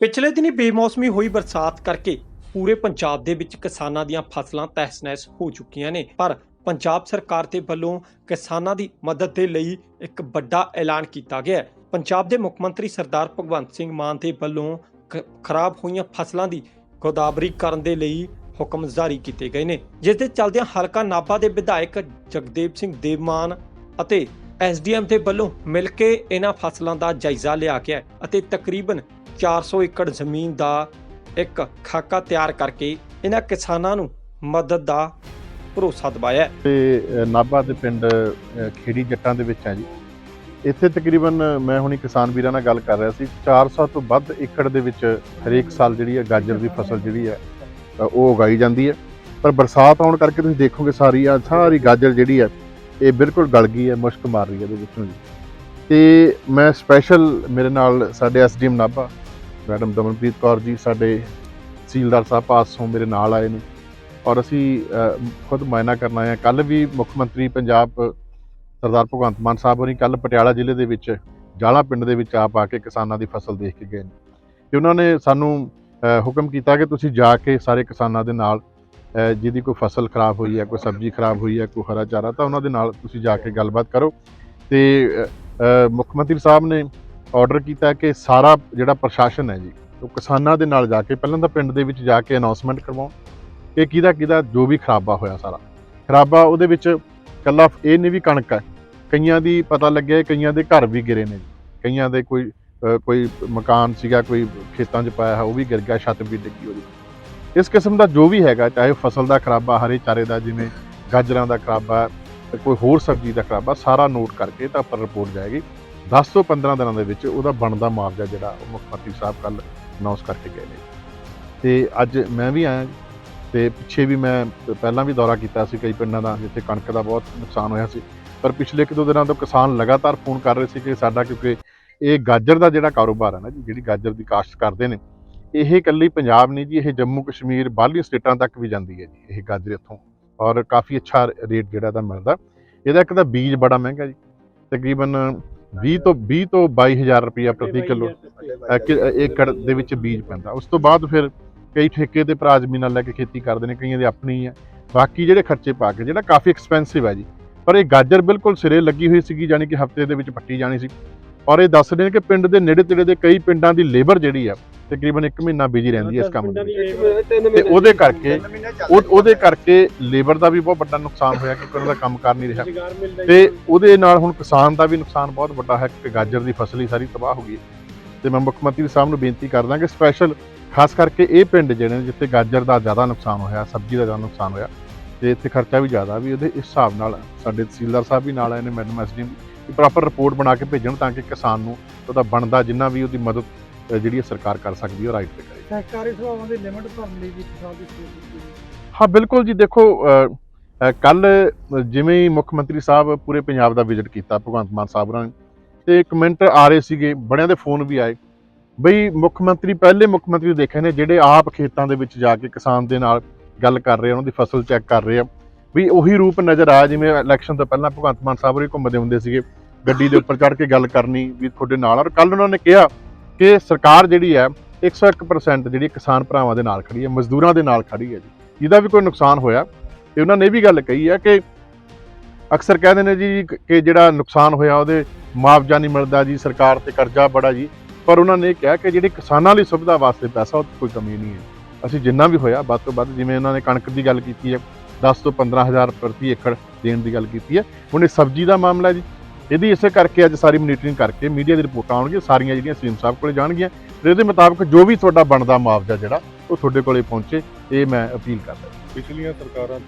ਪਿਛਲੇ ਦਿਨੀ ਬੇਮੌਸਮੀ ਹੋਈ ਬਰਸਾਤ ਕਰਕੇ ਪੂਰੇ ਪੰਜਾਬ ਦੇ ਵਿੱਚ ਕਿਸਾਨਾਂ ਦੀਆਂ ਫਸਲਾਂ ਤਹਿਸ-ਨਹਿਸ ਹੋ ਚੁੱਕੀਆਂ ਨੇ। ਪਰ ਪੰਜਾਬ ਸਰਕਾਰ ਦੇ ਵੱਲੋਂ ਕਿਸਾਨਾਂ ਦੀ ਮਦਦ ਦੇ ਲਈ ਇੱਕ ਵੱਡਾ ਐਲਾਨ ਕੀਤਾ ਗਿਆ ਹੈ। ਪੰਜਾਬ ਦੇ ਮੁੱਖ ਮੰਤਰੀ ਸਰਦਾਰ ਭਗਵੰਤ ਸਿੰਘ ਮਾਨ ਦੇ ਵੱਲੋਂ ਖਰਾਬ ਹੋਈਆਂ ਫਸਲਾਂ ਦੀ ਗੋਦਾਵਰੀ ਕਰਨ ਦੇ ਲਈ ਹੁਕਮ ਜਾਰੀ ਕੀਤੇ ਗਏ ਨੇ। ਜਿਸ ਦੇ ਚੱਲਦਿਆਂ ਹਲਕਾ ਨਾਭਾ ਦੇ ਵਿਧਾਇਕ ਜਗਦੇਵ ਸਿੰਘ ਦੇਵਮਾਨ ਅਤੇ ਐਸਡੀਐਮ ਦੇ ਵੱਲੋਂ ਮਿਲ ਕੇ ਇਹਨਾਂ ਫਸਲਾਂ ਦਾ ਜਾਇਜ਼ਾ ਲਿਆ ਗਿਆ ਅਤੇ ਤਕਰੀਬਨ 400 ਏਕੜ ਜ਼ਮੀਨ ਦਾ ਇੱਕ ਖਾਕਾ ਤਿਆਰ ਕਰਕੇ ਇਹਨਾਂ ਕਿਸਾਨਾਂ ਨੂੰ ਮਦਦ ਦਾ ਭਰੋਸਾ ਦਿਵਾਇਆ ਤੇ ਨਾਭਾ ਦੇ ਪਿੰਡ ਖੇੜੀ ਜੱਟਾਂ ਦੇ ਵਿੱਚ ਹੈ ਜੀ। ਇੱਥੇ ਤਕਰੀਬਨ ਮੈਂ ਹੁਣੀ ਕਿਸਾਨ ਵੀਰਾਂ ਨਾਲ ਗੱਲ ਕਰ ਰਿਹਾ ਸੀ। 400 ਤੋਂ ਵੱਧ ਏਕੜ ਦੇ ਵਿੱਚ ਹਰੇਕ ਸਾਲ ਜਿਹੜੀ ਹੈ ਗਾਜਰ ਦੀ ਫਸਲ ਜਿਹੜੀ ਹੈ ਉਹ ਉਗਾਈ ਜਾਂਦੀ ਹੈ। ਪਰ ਬਰਸਾਤ ਆਉਣ ਕਰਕੇ ਤੁਸੀਂ ਦੇਖੋਗੇ ਸਾਰੀ ਆ ਸਾਰੀ ਗਾਜਰ ਜਿਹੜੀ ਹੈ, ਇਹ ਬਿਲਕੁਲ ਗਲ ਗਈ ਹੈ, ਮੁਸ਼ਕ ਮਾਰ ਰਹੀ ਹੈ ਇਹਦੇ ਵਿੱਚੋਂ ਜੀ। ਤੇ ਮੈਂ ਸਪੈਸ਼ਲ ਮੇਰੇ ਨਾਲ ਸਾਡੇ ਐਸਡੀਐਮ ਨਾਭਾ ਮੈਡਮ ਦਮਨਪ੍ਰੀਤ ਕੌਰ ਜੀ ਸਾਡੇ ਤਹਿਸੀਲਦਾਰ ਸਾਹਿਬ ਪਾਸੋਂ ਮੇਰੇ ਨਾਲ ਆਏ ਨੇ। ਔਰ ਅਸੀਂ ਖੁਦ ਮਾਇਨਾ ਕਰਨਾ ਆਏ ਹਾਂ। ਕੱਲ ਵੀ ਮੁੱਖ ਮੰਤਰੀ ਪੰਜਾਬ ਸਰਦਾਰ ਭਗਵੰਤ ਮਾਨ ਸਾਹਿਬ ਹੋਣੀ ਕੱਲ ਪਟਿਆਲਾ ਜ਼ਿਲ੍ਹੇ ਦੇ ਵਿੱਚ ਜਾਲਾ ਪਿੰਡ ਦੇ ਵਿੱਚ ਆਪ ਆ ਕੇ ਕਿਸਾਨਾਂ ਦੀ ਫਸਲ ਦੇਖ ਕੇ ਗਏ ਨੇ। ਤੇ ਉਹਨਾਂ ਨੇ ਸਾਨੂੰ ਹੁਕਮ ਕੀਤਾ ਕਿ ਤੁਸੀਂ ਜਾ ਕੇ ਸਾਰੇ ਕਿਸਾਨਾਂ ਦੇ ਨਾਲ ਜਿਹਦੀ ਕੋਈ ਫਸਲ ਖਰਾਬ ਹੋਈ ਹੈ ਕੋਈ ਸਬਜ਼ੀ ਖਰਾਬ ਹੋਈ ਹੈ ਕੋਈ ਹਰਾ ਚਾਰਾ, ਤਾਂ ਉਹਨਾਂ ਦੇ ਨਾਲ ਤੁਸੀਂ ਜਾ ਕੇ ਗੱਲਬਾਤ ਕਰੋ। ਤੇ ਮੁੱਖ ਮੰਤਰੀ ਸਾਹਿਬ ਨੇ ਆਰਡਰ ਕੀਤਾ ਕਿ ਸਾਰਾ ਜਿਹੜਾ ਪ੍ਰਸ਼ਾਸਨ ਹੈ ਜੀ, ਉਹ ਕਿਸਾਨਾਂ ਦੇ ਨਾਲ ਜਾ ਕੇ, ਪਹਿਲਾਂ ਤਾਂ ਪਿੰਡ ਦੇ ਵਿੱਚ ਜਾ ਕੇ ਅਨਾਉਂਸਮੈਂਟ ਕਰਵਾਉਣ, ਕਿ ਕਿਹਦਾ ਕਿਹਦਾ ਜੋ ਵੀ ਖਰਾਬਾ ਹੋਇਆ ਸਾਰਾ। ਖਰਾਬਾ ਉਹਦੇ ਵਿੱਚ ਕੱਲਾ ਇਹ ਨਹੀਂ ਵੀ ਕਣਕ ਹੈ, ਕਈਆਂ ਦੀ ਪਤਾ ਲੱਗਿਆ, ਕਈਆਂ ਦੇ ਘਰ ਵੀ ਗਿਰੇ ਨੇ ਕਈਆਂ ਦੇ ਕੋਈ ਕੋਈ ਮਕਾਨ ਸੀਗਾ, ਕੋਈ ਖੇਤਾਂ 'ਚ ਪਾਇਆ ਹੈ ਉਹ ਵੀ ਗਿਰ ਗਿਆ, ਛੱਤ ਵੀ ਡਿੱਗੀ ਉਹਦੀ। ਇਸ ਕਿਸਮ ਦਾ ਜੋ ਵੀ ਹੈਗਾ, ਚਾਹੇ ਫਸਲ ਦਾ ਖਰਾਬਾ, ਹਰੇ ਚਾਰੇ ਦਾ ਜਿਵੇਂ ਗਾਜਰਾਂ ਦਾ ਖਰਾਬਾ, ਕੋਈ ਹੋਰ ਸਬਜ਼ੀ ਦਾ ਖਰਾਬਾ, ਸਾਰਾ ਨੋਟ ਕਰਕੇ ਤਾਂ ਪਰ ਰਿਪੋਰਟ ਜਾਏਗੀ। 10 ਤੋਂ 15 ਦਿਨਾਂ ਦੇ ਵਿੱਚ ਉਹਦਾ ਬਣਦਾ ਮੁਆਵਜ਼ਾ ਜਿਹੜਾ ਉਹ ਮੁੱਖ ਮੰਤਰੀ ਸਾਹਿਬ ਕੱਲ ਅਨਾਉਂਸ ਕਰਕੇ ਗਏ ਨੇ। ਤੇ ਅੱਜ ਮੈਂ ਵੀ ਆਇਆ, ਤੇ ਪਿੱਛੇ ਵੀ ਮੈਂ ਪਹਿਲਾਂ ਵੀ ਦੌਰਾ ਕੀਤਾ ਸੀ ਕਈ ਪਿੰਡਾਂ ਦਾ, ਜਿੱਥੇ ਕਣਕ ਦਾ ਬਹੁਤ ਨੁਕਸਾਨ ਹੋਇਆ ਸੀ। ਪਰ ਪਿਛਲੇ ਇੱਕ ਦੋ ਦਿਨਾਂ ਤੋਂ ਕਿਸਾਨ ਲਗਾਤਾਰ ਫੋਨ ਕਰ ਰਹੇ ਸੀ ਕਿ ਸਾਡਾ, ਕਿਉਂਕਿ ਇਹ ਗਾਜਰ ਦਾ ਜਿਹੜਾ ਕਾਰੋਬਾਰ ਹੈ ਨਾ ਜੀ, ਜਿਹੜੀ ਗਾਜਰ ਦੀ ਕਾਸ਼ਤ ਕਰਦੇ ਨੇ, ਇਹ ਇਕੱਲੀ ਪੰਜਾਬ ਨਹੀਂ ਜੀ, ਇਹ ਜੰਮੂ ਕਸ਼ਮੀਰ ਬਾਹਰਲੀ ਸਟੇਟਾਂ ਤੱਕ ਵੀ ਜਾਂਦੀ ਹੈ ਜੀ, ਇਹ ਗਾਜਰ ਇੱਥੋਂ। ਔਰ ਕਾਫੀ ਅੱਛਾ ਰੇਟ ਜਿਹੜਾ ਦਾ ਮਿਲਦਾ। ਇਹਦਾ ਇੱਕ ਤਾਂ ਬੀਜ ਬੜਾ ਮਹਿੰਗਾ ਜੀ, ਤਕਰੀਬਨ 20 ਤੋਂ 20 ਤੋਂ 22000 ਰੁਪਇਆ ਪ੍ਰਤੀ ਕਿਲੋ ਏਕੜ ਦੇ ਵਿੱਚ ਬੀਜ ਪੈਂਦਾ। ਉਸ ਤੋਂ ਬਾਅਦ ਫਿਰ ਕਈ ਠੇਕੇ ਤੇ ਭਰਾ ਜ਼ਮੀਨਾਂ ਲੈ ਕੇ ਖੇਤੀ ਕਰਦੇ ਨੇ ਕਈਆਂ ਦੀ ਆਪਣੀ ਹੈ। ਬਾਕੀ ਜਿਹੜੇ ਖਰਚੇ ਪਾ ਕੇ ਜਿਹੜਾ ਕਾਫੀ ਐਕਸਪੈਂਸਿਵ ਹੈ ਜੀ। ਪਰ ਇਹ ਗਾਜਰ ਬਿਲਕੁਲ ਸਿਰੇ ਲੱਗੀ ਹੋਈ ਸੀਗੀ ਯਾਨੀ ਕਿ ਹਫ਼ਤੇ ਦੇ ਵਿੱਚ ਪੱਟੀ ਜਾਣੀ ਸੀ। ਔਰ ਇਹ ਦੱਸ ਰਹੇ ਨੇ ਕਿ ਪਿੰਡ ਦੇ ਨੇੜੇ ਤੇੜੇ ਦੇ ਕਈ ਪਿੰਡਾਂ ਦੀ ਲੇਬਰ ਜਿਹੜੀ ਆ ਤਕਰੀਬਨ 1 ਮਹੀਨਾ ਬਿਜ਼ੀ ਰਹਿੰਦੀ ਹੈ ਇਸ ਕੰਮ ਦੇ। ਵਿੱਚ ਤੇ ਉਹਦੇ ਕਰਕੇ ਉਹ ਉਹਦੇ ਕਰਕੇ ਲੇਬਰ ਦਾ ਵੀ ਬਹੁਤ ਵੱਡਾ ਨੁਕਸਾਨ ਹੋਇਆ ਕਿ ਉਹਨਾਂ ਦਾ ਕੰਮ ਕਰ ਨਹੀਂ ਰਿਹਾ। ਤੇ ਉਹਦੇ ਨਾਲ ਹੁਣ ਕਿਸਾਨ ਦਾ ਵੀ ਨੁਕਸਾਨ ਬਹੁਤ ਵੱਡਾ ਹੈ ਕਿ ਗਾਜਰ ਦੀ ਫਸਲ ਹੀ ਸਾਰੀ ਤਬਾਹ ਹੋ ਗਈ ਤੇ ਮੈਂ ਮੁੱਖ ਮੰਤਰੀ ਸਾਹਿਬ ਨੂੰ ਬੇਨਤੀ ਕਰਦਾ ਕਿ ਸਪੈਸ਼ਲ ਖਾਸ ਕਰਕੇ ਇਹ ਪਿੰਡ ਜਿਹੜੇ ਨੇ ਜਿੱਥੇ ਗਾਜਰ ਦਾ ਜ਼ਿਆਦਾ ਨੁਕਸਾਨ ਹੋਇਆ ਸਬਜ਼ੀ ਦਾ ਜ਼ਿਆਦਾ ਨੁਕਸਾਨ ਹੋਇਆ ਤੇ ਇੱਥੇ ਖਰਚਾ ਵੀ ਜ਼ਿਆਦਾ ਵੀ ਉਹਦੇ ਇਸ ਹਿਸਾਬ ਨਾਲ ਸਾਡੇ ਤਹਿਸੀਲਦਾਰ ਸਾਹਿਬ ਵੀ ਨਾਲ ਆਏ ਨੇ ਮੈਡਮ ਐਸਡੀਐਮ ਪ੍ਰੋਪਰ ਰਿਪੋਰਟ ਬਣਾ ਕੇ ਭੇਜਣ ਤਾਂ ਕਿ ਕਿਸਾਨ ਨੂੰ ਉਹਦਾ ਬਣਦਾ ਜਿੰਨਾ ਵੀ ਉਹਦੀ ਮਦਦ ਜਿਹੜੀ ਸਰਕਾਰ ਕਰ ਸਕਦੀ ਹੈ ਰਾਈਟ ਤੇ ਕਰੇ। ਸਹਿਕਾਰੀ ਸਭਾਵਾਂ ਦੀ ਲਿਮਟ ਭਰਨ ਲਈ ਵੀ ਕਿਸਾਨ ਦੀ ਹੈ। ਬਿਲਕੁਲ ਜੀ ਦੇਖੋ ਕੱਲ ਜਿਵੇਂ ਹੀ ਮੁੱਖ ਮੰਤਰੀ ਸਾਹਿਬ ਪੂਰੇ ਪੰਜਾਬ ਦਾ ਵਿਜ਼ਿਟ ਕੀਤਾ ਭਗਵੰਤ ਮਾਨ ਸਾਹਿਬ ਨੇ ਤੇ ਕਮੈਂਟ ਆ ਰਹੇ ਸੀਗੇ ਬੜਿਆਂ ਦੇ ਫੋਨ ਵੀ ਆਏ। ਬਈ ਮੁੱਖ ਮੰਤਰੀ ਪਹਿਲੇ ਮੁੱਖ ਮੰਤਰੀ ਦੇਖੇ ਨੇ ਜਿਹੜੇ ਆਪ ਖੇਤਾਂ ਦੇ ਵਿੱਚ ਜਾ ਕੇ ਕਿਸਾਨ ਦੇ ਨਾਲ ਗੱਲ ਕਰ ਰਹੇ ਉਹਨਾਂ ਦੀ ਫਸਲ ਚੈੱਕ ਕਰ ਰਹੇ ਆ। ਵੀ ਉਹੀ ਰੂਪ ਨਜ਼ਰ ਆਇਆ ਜਿਵੇਂ ਇਲੈਕਸ਼ਨ ਤੋਂ ਪਹਿਲਾਂ ਭਗਵੰਤ ਮਾਨ ਸਾਹਿਬ ਹੋਰੀ ਘੁੰਮਦੇ ਹੁੰਦੇ ਸੀਗੇ ਗੱਡੀ ਦੇ ਉੱਪਰ ਚੜ੍ਹ ਕੇ ਗੱਲ ਕਰਨੀ ਵੀ ਤੁਹਾਡੇ ਨਾਲ ਔਰ ਕੱਲ ਉਹਨਾਂ ਨੇ ਕਿਹਾ ਕਿ ਸਰਕਾਰ ਜਿਹੜੀ ਹੈ 101% ਜਿਹੜੀ ਕਿਸਾਨ ਭਰਾਵਾਂ ਦੇ ਨਾਲ ਖੜੀ ਹੈ, ਮਜ਼ਦੂਰਾਂ ਦੇ ਨਾਲ ਖੜੀ ਹੈ ਜੀ। ਜਿਹਦਾ ਵੀ ਕੋਈ ਨੁਕਸਾਨ ਹੋਇਆ, ਤੇ ਉਹਨਾਂ ਨੇ ਇਹ ਵੀ ਗੱਲ ਕਹੀ ਹੈ ਕਿ ਅਕਸਰ ਕਹਿੰਦੇ ਨੇ ਜੀ ਕਿ ਜਿਹੜਾ ਨੁਕਸਾਨ ਹੋਇਆ ਉਹਦੇ ਮੁਆਵਜ਼ਾ ਨਹੀਂ ਮਿਲਦਾ ਜੀ, ਸਰਕਾਰ ਤੇ ਕਰਜ਼ਾ ਬੜਾ ਜੀ। ਪਰ ਉਹਨਾਂ ਨੇ ਇਹ ਕਿਹਾ ਕਿ ਜਿਹੜੀ ਕਿਸਾਨਾਂ ਲਈ ਸੁਵਿਧਾ ਵਾਸਤੇ ਪੈਸਾ ਉਹ ਕੋਈ ਕਮੀ ਨਹੀਂ ਹੈ। ਅਸੀਂ ਜਿੰਨਾ ਵੀ ਹੋਇਆ, ਵੱਧ ਤੋਂ ਵੱਧ ਜਿਵੇਂ ਉਹਨਾਂ ਨੇ ਕਣਕ ਦੀ ਗੱਲ ਕੀਤੀ ਹੈ 10 ਤੋਂ 15000 ਪ੍ਰਤੀ ਏਕੜ ਦੇਣ ਦੀ ਗੱਲ ਕੀਤੀ ਹੈ। ਹੁਣ ਇਹ ਸਬਜ਼ੀ ਦਾ ਮਾਮਲਾ ਜੀ। ਇਹਦੀ ਇਸੇ ਕਰਕੇ ਅੱਜ ਸਾਰੀ ਮੋਨੀਟਰਿੰਗ ਕਰਕੇ ਮੀਡੀਆ ਦੀ ਰਿਪੋਰਟਾਂ ਆਉਣਗੀਆਂ ਸਾਰੀਆਂ ਜਿਹੜੀਆਂ ਸੀਐਮ ਸਾਹਿਬ ਕੋਲੇ ਜਾਣਗੀਆਂ ਤੇ ਇਹਦੇ ਮੁਤਾਬਕ ਜੋ ਵੀ ਤੁਹਾਡਾ ਬਣਦਾ ਮੁਆਵਜ਼ਾ ਜਿਹੜਾ ਉਹ ਤੁਹਾਡੇ ਕੋਲੇ ਪਹੁੰਚੇ ਇਹ ਮੈਂ ਅਪੀਲ ਕਰਦਾ ਪਿਛਲੀਆਂ ਸਰਕਾਰਾਂ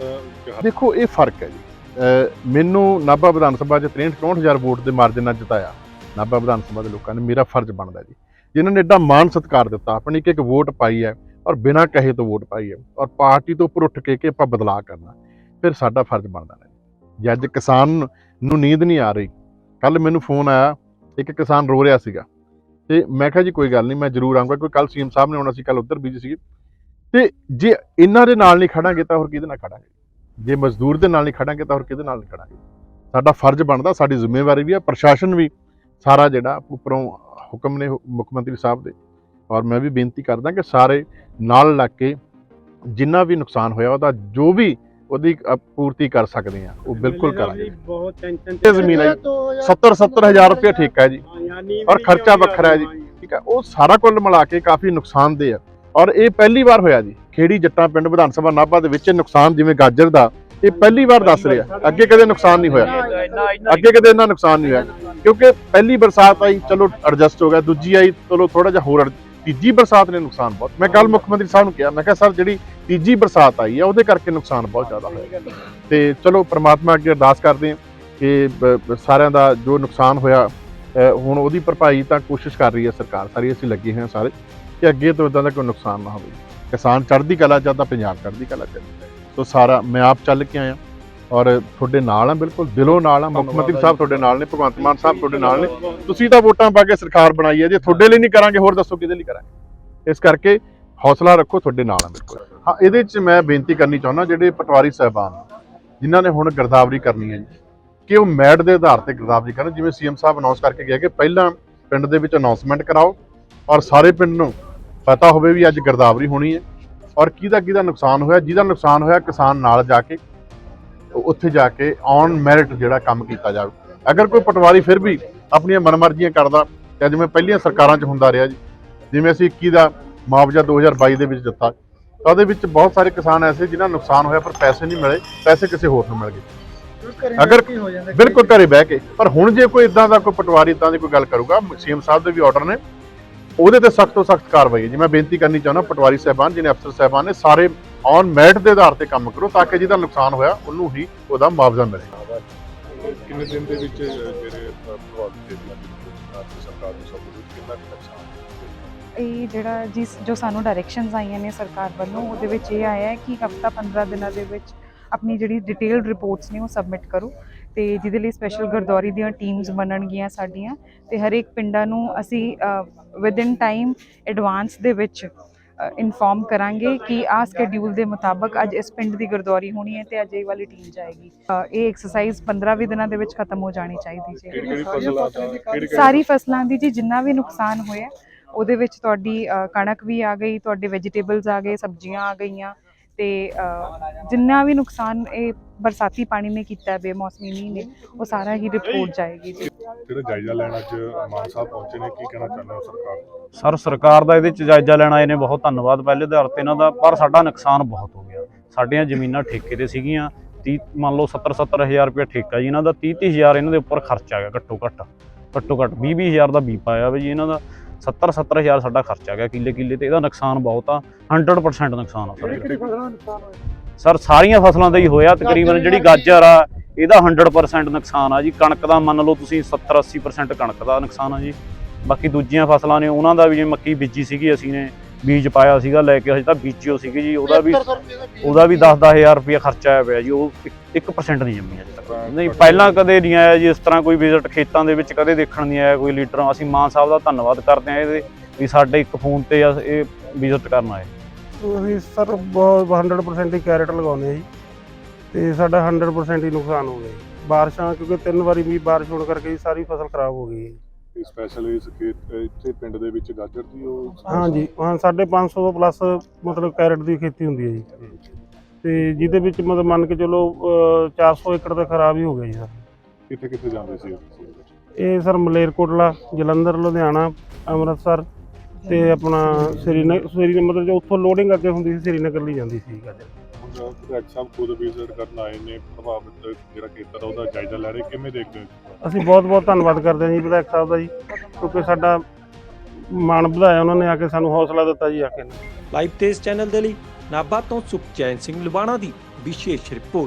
ਕਿਹਾ ਦੇਖੋ ਇਹ ਫ਼ਰਕ ਹੈ ਜੀ। ਮੈਨੂੰ ਨਾਭਾ ਵਿਧਾਨ ਸਭਾ 'ਚ 63 64000 ਵੋਟ ਦੇ ਮਾਰਜਨ ਨਾਲ ਜਿਤਾਇਆ ਨਾਭਾ ਵਿਧਾਨ ਸਭਾ ਦੇ ਲੋਕਾਂ ਨੇ ਮੇਰਾ ਫਰਜ਼ ਬਣਦਾ ਜੀ। ਜਿਨ੍ਹਾਂ ਨੇ ਐਡਾ ਮਾਣ ਸਤਿਕਾਰ ਦਿੱਤਾ ਆਪਣੀ ਇੱਕ ਇੱਕ ਵੋਟ ਪਾਈ ਹੈ ਔਰ ਬਿਨਾਂ ਕਹੇ ਤੋਂ ਵੋਟ ਪਾਈ ਹੈ ਔਰ ਪਾਰਟੀ ਤੋਂ ਉੱਪਰ ਉੱਠ ਕੇ ਕਿ ਆਪਾਂ ਬਦਲਾਅ ਕਰਨਾ ਫਿਰ ਸਾਡਾ ਫਰਜ਼ ਬਣਦਾ ਹੈ ਜੇ ਅੱਜ ਕਿਸਾਨ ਨੂੰ ਨੀਂਦ ਨਹੀਂ ਆ ਰਹੀ ਕੱਲ ਮੈਨੂੰ ਫੋਨ ਆਇਆ, ਇੱਕ ਕਿਸਾਨ ਰੋ ਰਿਹਾ ਸੀਗਾ। ਤੇ ਮੈਂ ਕਿਹਾ ਜੀ ਕੋਈ ਗੱਲ ਨਹੀਂ, ਮੈਂ ਜ਼ਰੂਰ ਆਊਂਗਾ, ਕੋਈ ਕੱਲ ਸੀਐਮ ਸਾਹਿਬ ਨੇ ਆਉਣਾ ਸੀ ਕੱਲ ਉੱਧਰ ਬੀਜੀ ਸੀ ਤੇ ਜੇ ਇਹਨਾਂ ਦੇ ਨਾਲ ਨਹੀਂ ਖੜਾਂਗੇ ਤਾਂ ਹੋਰ ਕਿਹਦੇ ਨਾਲ ਖੜਾਂਗੇ? ਜੇ ਮਜ਼ਦੂਰ ਦੇ ਨਾਲ ਨਹੀਂ ਖੜਾਂਗੇ ਤਾਂ ਹੋਰ ਕਿਹਦੇ ਨਾਲ ਨਹੀਂ ਖੜਾਂਗੇ? ਸਾਡਾ ਫਰਜ਼ ਬਣਦਾ, ਸਾਡੀ ਜ਼ਿੰਮੇਵਾਰੀ ਵੀ ਆ, ਪ੍ਰਸ਼ਾਸਨ ਵੀ ਸਾਰਾ ਜਿਹੜਾ ਉੱਪਰੋਂ ਹੁਕਮ ਨੇ ਮੁੱਖ ਮੰਤਰੀ ਸਾਹਿਬ ਦੇ। ਔਰ ਮੈਂ ਵੀ ਬੇਨਤੀ ਕਰਦਾ ਕਿ ਸਾਰੇ ਨਾਲ ਲੱਗ ਕੇ ਜਿੰਨਾ ਵੀ ਨੁਕਸਾਨ ਹੋਇਆ, ਉਹਦਾ ਜੋ ਵੀ ਉਹਦੀ ਪੂਰਤੀ ਕਰ ਸਕਦੇ ਆ ਉਹ ਬਿਲਕੁਲ ਕਰਾਂਗੇ। ਬਹੁਤ ਟੈਨਸ਼ਨ ਜ਼ਮੀਨ ਹੈ 70 70 ਹਜ਼ਾਰ ਰੁਪਏ ਠੇਕਾ ਹੈ ਜੀ ਔਰ ਖਰਚਾ ਵੱਖਰਾ ਹੈ ਜੀ। ਠੀਕ ਹੈ ਉਹ ਸਾਰਾ ਕੁੱਲ ਮਿਲਾ ਕੇ ਕਾਫੀ ਨੁਕਸਾਨਦੇਹ ਆ। ਔਰ ਇਹ ਪਹਿਲੀ ਵਾਰ ਹੋਇਆ ਜੀ। ਖੇੜੀ ਜੱਟਾਂ ਪਿੰਡ ਵਿਧਾਨ ਸਭਾ ਨਾਭਾ ਦੇ ਵਿੱਚ ਨੁਕਸਾਨ ਜਿਵੇਂ ਗਾਜਰ ਦਾ ਇਹ ਪਹਿਲੀ ਵਾਰ ਦੱਸ ਰਿਹਾ। ਅੱਗੇ ਕਦੇ ਨੁਕਸਾਨ ਨਹੀਂ ਹੋਇਆ। ਅੱਗੇ ਕਦੇ ਇੰਨਾ ਨੁਕਸਾਨ ਨਹੀਂ ਹੋਇਆ। ਕਿਉਂਕਿ ਪਹਿਲੀ ਬਰਸਾਤ ਆਈ ਚਲੋ ਐਡਜਸਟ ਹੋ ਗਿਆ। ਦੂਜੀ ਆਈ ਚਲੋ ਥੋੜਾ ਜਿਹਾ ਹੋਰ ਤੀਜੀ ਬਰਸਾਤ ਨੇ ਨੁਕਸਾਨ ਬਹੁਤ। ਮੈਂ ਕੱਲ ਮੁੱਖ ਮੰਤਰੀ ਸਾਹਿਬ ਨੂੰ ਕਿਹਾ ਮੈਂ ਕਿਹਾ ਸਰ ਜਿਹੜੀ ਤੀਜੀ ਬਰਸਾਤ ਆਈ ਹੈ ਉਹਦੇ ਕਰਕੇ ਨੁਕਸਾਨ ਬਹੁਤ ਜ਼ਿਆਦਾ ਹੋਇਆ ਤੇ ਚਲੋ ਪ੍ਰਮਾਤਮਾ ਅੱਗੇ ਅਰਦਾਸ ਕਰਦੇ ਹਾਂ ਕਿ ਸਾਰਿਆਂ ਦਾ ਜੋ ਨੁਕਸਾਨ ਹੋਇਆ ਹੁਣ ਉਹਦੀ ਭਰਪਾਈ ਤਾਂ ਕੋਸ਼ਿਸ਼ ਕਰ ਰਹੀ ਹੈ ਸਰਕਾਰ ਸਾਰੀ ਅਸੀਂ ਲੱਗੇ ਹੋਏ ਹਾਂ ਸਾਰੇ ਕਿ ਅੱਗੇ ਤੋਂ ਇਦਾਂ ਦਾ ਕੋਈ ਨੁਕਸਾਨ ਨਾ ਹੋਵੇ। ਕਿਸਾਨ ਚੜ੍ਹਦੀ ਕਲਾ ਤਾਂ ਪੰਜਾਬ ਚੜ੍ਹਦੀ ਕਲਾ ਚ। ਸੋ ਸਾਰਾ ਮੈਂ ਆਪ ਚੱਲ ਕੇ ਆਇਆ। ਔਰ ਤੁਹਾਡੇ ਨਾਲ ਆ ਬਿਲਕੁਲ ਦਿਲੋਂ ਨਾਲ ਆ ਮੁੱਖ ਮੰਤਰੀ ਸਾਹਿਬ ਤੁਹਾਡੇ ਨਾਲ ਨੇ ਭਗਵੰਤ ਮਾਨ ਸਾਹਿਬ ਤੁਹਾਡੇ ਨਾਲ ਨੇ। ਤੁਸੀਂ ਤਾਂ ਵੋਟਾਂ ਪਾ ਕੇ ਸਰਕਾਰ ਬਣਾਈ ਹੈ ਜੇ ਤੁਹਾਡੇ ਲਈ ਨਹੀਂ ਕਰਾਂਗੇ ਹੋਰ ਦੱਸੋ ਕਿਹਦੇ ਲਈ ਕਰਾਂਗੇ? ਇਸ ਕਰਕੇ ਹੌਸਲਾ ਰੱਖੋ ਤੁਹਾਡੇ ਨਾਲ ਆ ਬਿਲਕੁਲ। ਹਾਂ ਇਹਦੇ 'ਚ ਮੈਂ ਬੇਨਤੀ ਕਰਨੀ ਚਾਹੁੰਦਾ ਜਿਹੜੇ ਪਟਵਾਰੀ ਸਾਹਿਬਾਨ ਜਿਨ੍ਹਾਂ ਨੇ ਹੁਣ ਗਿਰਦਾਵਰੀ ਕਰਨੀ ਹੈ ਜੀ ਕਿ ਉਹ ਮੈਡ ਦੇ ਆਧਾਰ ਤੇ ਗਿਰਦਾਵਰੀ ਕਰਨ ਜਿਵੇਂ ਸੀਐਮ ਸਾਹਿਬ ਅਨਾਉਂਸ ਕਰਕੇ ਗਿਆ ਕਿ ਪਹਿਲਾਂ ਪਿੰਡ ਦੇ ਵਿੱਚ ਅਨਾਉਂਸਮੈਂਟ ਕਰਾਓ ਔਰ ਸਾਰੇ ਪਿੰਡ ਨੂੰ ਪਤਾ ਹੋਵੇ ਵੀ ਅੱਜ ਗਿਰਦਾਵਰੀ ਹੋਣੀ ਹੈ ਔਰ ਕਿਹਦਾ ਕਿਹਦਾ ਨੁਕਸਾਨ ਹੋਇਆ ਜਿਹਦਾ ਨੁਕਸਾਨ ਹੋਇਆ ਕਿਸਾਨ ਨਾਲ ਜਾ ਕੇ ਉੱਥੇ ਜਾ ਕੇ ਔਨ ਮੈਰਿਟ ਜਿਹੜਾ ਕੰਮ ਕੀਤਾ ਜਾਵੇ। ਅਗਰ ਕੋਈ ਪਟਵਾਰੀ ਫਿਰ ਵੀ ਆਪਣੀਆਂ ਮਨਮਰਜ਼ੀਆਂ ਕਰਦਾ ਤੇ ਜਿਵੇਂ ਪਹਿਲੀਆਂ ਸਰਕਾਰਾਂ 'ਚ ਹੁੰਦਾ ਰਿਹਾ ਜੀ ਜਿਵੇਂ ਅਸੀਂ 21 ਦਾ ਮੁਆਵਜ਼ਾ 2022 ਦੇ ਵਿੱਚ ਦਿੱਤਾ ਤਾਂ ਉਹਦੇ ਵਿੱਚ ਬਹੁਤ ਸਾਰੇ ਕਿਸਾਨ ਐਸੇ ਜਿਨ੍ਹਾਂ ਨੂੰ ਨੁਕਸਾਨ ਹੋਇਆ ਪਰ ਪੈਸੇ ਨਹੀਂ ਮਿਲੇ ਪੈਸੇ ਕਿਸੇ ਹੋਰ ਨੂੰ ਮਿਲ ਗਏ। ਅਗਰ- ਬਿਲਕੁਲ ਘਰੇ ਬਹਿ ਕੇ ਪਰ ਹੁਣ ਜੇ ਕੋਈ ਇਦਾਂ ਦਾ ਕੋਈ ਪਟਵਾਰੀ ਇਦਾਂ ਦੀ ਕੋਈ ਗੱਲ ਕਰੂਗਾ ਸੀਐਮ ਸਾਹਿਬ ਦੇ ਵੀ ਆਰਡਰ ਨੇ ਉਹਦੇ ਤੇ ਸਖਤ ਤੋਂ ਸਖਤ ਕਾਰਵਾਈ ਹੈ। ਜੀ ਮੈਂ ਬੇਨਤੀ ਕਰਨੀ ਚਾਹੁੰਦਾ ਪਟਵਾਰੀ ਸਾਹਿਬਾਨ ਜਿਹਨੇ ਅਫਸਰ ਸਾਹਿਬਾਨ ਨੇ ਸਾਰੇ ਔਨ ਮੈਰਿਟ ਦੇ ਆਧਾਰ ਤੇ ਕੰਮ ਕਰੋ ਤਾਂ ਕਿ ਜਿਹਦਾ ਨੁਕਸਾਨ ਹੋਇਆ ਉਹਨੂੰ ਹੀ ਉਹਦਾ ਮੁਆਵਜ਼ਾ ਮਿਲੇ ਕਿੰਨੇ ਦਿਨ ਦੇ ਵਿੱਚ ਜਿਹੜੇ ਪ੍ਰਭਾਵਿਤ ਏਰੀਆ ਦੇ ਵਿੱਚ ਰਾਜ ਸਰਕਾਰ ਨੂੰ ਸਭ ਕੁਝ ਕਿੰਨਾ ਕੁ ਨੁਕਸਾਨ ਹੋਇਆ? ਇਹ ਜਿਹੜਾ ਜਿਸ ਜੋ ਸਾਨੂੰ ਡਾਇਰੈਕਸ਼ਨਸ ਆਈਆਂ ਨੇ ਸਰਕਾਰ ਵੱਲੋਂ ਉਹਦੇ ਵਿੱਚ ਇਹ ਆਇਆ ਹੈ ਕਿ ਹਫਤਾ 15 ਦਿਨਾਂ ਦੇ ਵਿੱਚ ਆਪਣੀ ਜਿਹੜੀ ਡਿਟੇਲਡ ਰਿਪੋਰਟਸ ਨੇ ਉਹ ਸਬਮਿਟ ਕਰੋ ਤੇ ਜਿਹਦੇ ਲਈ ਸਪੈਸ਼ਲ ਗਰਦੌਰੀ ਦੀਆਂ ਟੀਮਸ ਬਣਨਗੀਆਂ ਸਾਡੀਆਂ ਤੇ ਹਰ ਇੱਕ ਪਿੰਡਾਂ ਨੂੰ ਅਸੀਂ ਵਿਦ ਇਨ ਟਾਈਮ ਐਡਵਾਂਸ ਦੇ ਵਿੱਚ ਇਨਫੋਰਮ ਕਰਾਂਗੇ ਕਿ ਆ ਸਕੇਡਿਊਲ ਦੇ ਮੁਤਾਬਕ ਅੱਜ ਇਸ ਪਿੰਡ ਦੀ ਗਰਦੌਰੀ ਹੋਣੀ ਹੈ ਤੇ ਅੱਜ ਇਹ ਵਾਲੀ ਟੀਮ ਜਾਏਗੀ। ਇਹ ਐਕਸਰਸਾਈਜ਼ 15 20 ਦਿਨਾਂ ਦੇ ਵਿੱਚ ਖਤਮ ਹੋ ਜਾਣੀ ਚਾਹੀਦੀ ਜੀ। ਸਾਰੀ ਫਸਲਾਂ ਦੀ ਜੀ ਜਿੰਨਾ ਵੀ ਨੁਕਸਾਨ ਹੋਇਆ ਉਹਦੇ ਵਿੱਚ ਤੁਹਾਡੀ ਕਣਕ ਵੀ ਆ ਗਈ ਤੁਹਾਡੇ ਵੈਜੀਟੇਬਲਸ ਆ ਗਏ ਸਬਜ਼ੀਆਂ ਆ ਗਈਆਂ ਤੇ ਜਿੰਨਾ ਵੀ ਨੁਕਸਾਨ ਇਹ ਬਰਸਾਤੀ ਪਾਣੀ ਨੇ ਕੀਤਾ ਬੇਮੌਸਮੀ ਮੀਂਹ ਨੇ ਉਹ ਸਾਰਾ ਹੀ ਰਿਪੋਰਟ ਜਾਏਗੀ ਜੀ। ਜਿਹੜਾ ਜਾਇਜ਼ਾ ਲੈਣ ਅੱਜ ਮਾਨ ਸਾਹਿਬ ਪਹੁੰਚੇ ਨੇ? ਕੀ ਕਹਿਣਾ ਚਾਹੁੰਦੇ ਹੋ ਸਰਕਾਰ? ਸਰ ਸਰਕਾਰ ਦਾ ਇਹਦੇ ਚ ਜਾਇਜ਼ਾ ਲੈਣ ਆਏ ਨੇ ਬਹੁਤ ਧੰਨਵਾਦ। ਪਹਿਲੇ ਆਧਾਰ ਤੇ ਇਹਨਾਂ ਦਾ ਪਰ ਸਾਡਾ ਨੁਕਸਾਨ ਬਹੁਤ ਹੋ ਗਿਆ। ਸਾਡੀਆਂ ਜ਼ਮੀਨਾਂ ਠੇਕੇ ਤੇ ਸੀਗੀਆਂ। 30 ਮੰਨ ਲਓ 70 70 ਹਜ਼ਾਰ ਰੁਪਏ ਠੇਕਾ ਜੀ ਇਹਨਾਂ ਦਾ 30 30 ਹਜ਼ਾਰ ਇਹਨਾਂ ਦੇ ਉੱਪਰ ਖਰਚ ਆ ਗਿਆ ਘੱਟੋ ਘੱਟ। ਘੱਟੋ ਘੱਟ 20 20 ਹਜ਼ਾਰ ਦਾ ਬੀਪਾ ਆਇਆ ਵੀ ਜੀ ਇਹਨਾਂ ਦਾ 70 70 ਹਜ਼ਾਰ ਸਾਡਾ ਖਰਚ ਆ ਗਿਆ ਕਿੱਲੇ ਕਿੱਲੇ ਤੇ। ਇਹਦਾ ਨੁਕਸਾਨ ਬਹੁਤ ਆ 100% ਨੁਕਸਾਨ ਆ ਸਰ। ਦਾ ਸਰ ਸਾਰੀਆਂ ਫਸਲਾਂ ਦਾ ਹੀ ਹੋਇਆ ਤਕਰੀਬਨ ਜਿਹੜੀ ਗਾਜਰ ਆ ਇਹਦਾ 100% ਨੁਕਸਾਨ ਆ ਜੀ। ਕਣਕ ਦਾ ਮੰਨ ਲਓ ਤੁਸੀਂ 70 80% ਕਣਕ ਦਾ ਨੁਕਸਾਨ ਆ ਜੀ। ਬਾਕੀ ਦੂਜੀਆਂ ਫਸਲਾਂ ਨੇ ਉਹਨਾਂ ਦਾ ਵੀ ਜਿਵੇਂ ਮੱਕੀ ਬੀਜੀ ਸੀਗੀ ਅਸੀਂ ਨੇ ਬੀਜ ਪਾਇਆ ਸੀਗਾ ਲੈ ਕੇ ਹਜੇ ਤਾਂ ਬੀਜਿਓ ਸੀਗੀ ਜੀ। ਉਹਦਾ ਵੀ ਉਹਦਾ ਵੀ 10-10000 ਰੁਪਏ ਖਰਚਾ ਆਇਆ ਪਿਆ ਜੀ। ਉਹ 1% ਨਹੀਂ ਜੰਮੀ ਅਜੇ ਤੱਕ ਨਹੀਂ ਪਹਿਲਾਂ ਕਦੇ ਨਹੀਂ ਆਇਆ ਜੀ ਇਸ ਤਰ੍ਹਾਂ ਕੋਈ ਵਿਜ਼ਿਟ ਖੇਤਾਂ ਦੇ ਵਿੱਚ ਕਦੇ ਦੇਖਣ ਨਹੀਂ ਆਇਆ ਕੋਈ ਲੀਡਰ। ਅਸੀਂ ਮਾਨ ਸਾਹਿਬ ਦਾ ਧੰਨਵਾਦ ਕਰਦੇ ਹਾਂ ਇਹਦੇ ਵੀ ਸਾਡੇ ਇੱਕ ਫੋਨ ਤੇ ਆ ਇਹ ਵਿਜ਼ਿਟ ਕਰਨ ਆਏ। ਅਸੀਂ ਸਰ ਬਹੁਤ 100% ਹੀ ਕੈਰਟ ਲਗਾਉਂਦੇ ਆ ਜੀ। ਤੇ ਸਾਡਾ 100% ਹੀ ਨੁਕਸਾਨ ਹੋ ਗਿਆ ਜੀ। ਬਾਰਿਸ਼ਾਂ ਕਿਉਂਕਿ ਤਿੰਨ ਵਾਰੀ ਵੀ ਬਾਰਿਸ਼ ਹੋਣ ਕਰਕੇ ਜੀ ਸਾਰੀ ਫਸਲ ਖਰਾਬ ਹੋ ਗਈ ਹੈ ਜੀ। ਸਪੈਸ਼ਲ ਇਸ ਖੇਤ ਇੱਥੇ ਪਿੰਡ ਦੇ ਵਿੱਚ ਗਾਜਰ ਦੀ ਉਹ ਹਾਂਜੀ ਹਾਂ ਸਾਡੇ 500 ਤੋਂ ਪਲੱਸ ਮਤਲਬ ਕੈਰਟ ਦੀ ਖੇਤੀ ਹੁੰਦੀ ਹੈ ਜੀ। ਤੇ ਜਿਹਦੇ ਵਿੱਚ ਮਤਲਬ ਮੰਨ ਕੇ ਚਲੋ ਅਹ, 400 ਏਕੜ ਤਾਂ ਖਰਾਬ ਹੀ ਹੋ ਗਿਆ ਜੀ ਸਰ। ਕਿੱਥੇ ਕਿੱਥੇ ਜਾਂਦੇ ਸੀ ਇਹ ਸਰ ਮਲੇਰਕੋਟਲਾ ਜਲੰਧਰ ਲੁਧਿਆਣਾ ਅੰਮ੍ਰਿਤਸਰ ਤੇ ਆਪਣਾ ਸ੍ਰੀਨਗਰ ਸ੍ਰੀਨਗਰ ਮਤਲਬ ਜੋ ਉੱਥੋਂ ਲੋਡਿੰਗ ਅੱਗੇ ਹੁੰਦੀ ਸੀ ਸ੍ਰੀਨਗਰ ਲਈ ਜਾਂਦੀ ਸੀ ਗਾਜਰ। ਵਿਧਾਇਕ ਸਾਹਿਬ ਖੁਦ ਵਿਜ਼ਿਟ ਕਰਨ ਆਏ ਨੇ ਪ੍ਰਭਾਵਿਤ ਜਿਹੜਾ ਖੇਤਰ ਆ ਉਹਦਾ ਜਾਇਜ਼ਾ ਲੈ ਰਹੇ ਕਿਵੇਂ ਦੇਖਦੇ ਹੋ ਅਸੀਂ ਬਹੁਤ ਬਹੁਤ ਧੰਨਵਾਦ ਕਰਦੇ ਹਾਂ ਜੀ ਵਿਧਾਇਕ ਸਾਹਿਬ ਦਾ ਜੀ ਕਿਉਂਕਿ ਸਾਡਾ ਮਾਣ ਵਧਾਇਆ ਉਹਨਾਂ ਨੇ ਆ ਕੇ ਸਾਨੂੰ ਹੌਸਲਾ ਦਿੱਤਾ ਜੀ ਆ ਕੇ। ਲਾਈਵ ਤੇਜ਼ ਚੈਨਲ ਦੇ ਲਈ ਨਾਭਾ ਤੋਂ ਸੁਖਚੈਨ ਸਿੰਘ ਲੁਬਾਣਾ ਦੀ ਵਿਸ਼ੇਸ਼ ਰਿਪੋਰਟ।